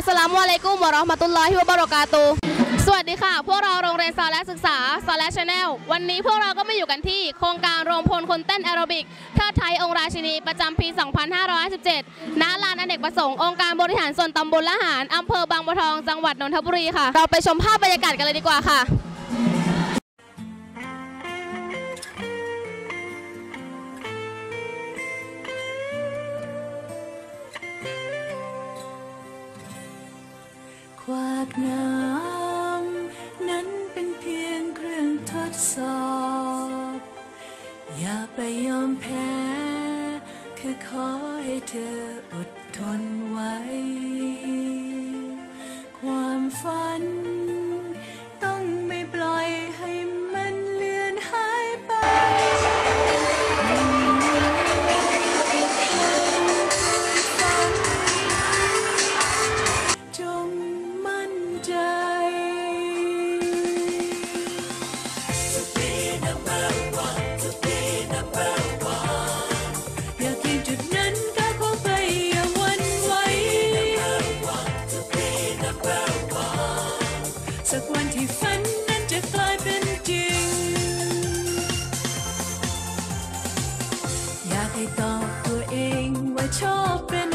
อัสสลามุอะลัยกุมวะเราะห์มะตุลลอฮิวะบะเราะกาตุสวัสดีค่ะ พวกเราโรงเรียนสอนและศึกษาสอนและชาแนลวันนี้พวกเราก็มาอยู่กันที่โครงการโรงพลคนเต้นแอโรบิกเทิดไทยองค์ราชินีประจำปี 2557ณลานอเนกประสงค์องค์การบริหารส่วนตำบลละหารอำเภอบางบัวทองจังหวัดนนทบุรีค่ะ เราไปชมภาพบรรยากาศกันเลยดีกว่าค่ะากน้ำนั้นเป็นเพียงเครื่องทดสอบ อย่าไปยอมแพ้ แค่ขอให้เธออดทนไว้ สักวันที่ฝันนั้นจะกลายเป็นจริง อยากให้ตอบตัวเองว่าชอบเป็น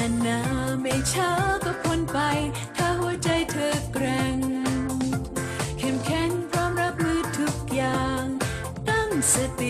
นานาไม่ช้าก็พ้นไป ถ้าหัวใจเธอแรงเข้มแข็งพร้อมรับมือทุกอย่าง ตั้งสติ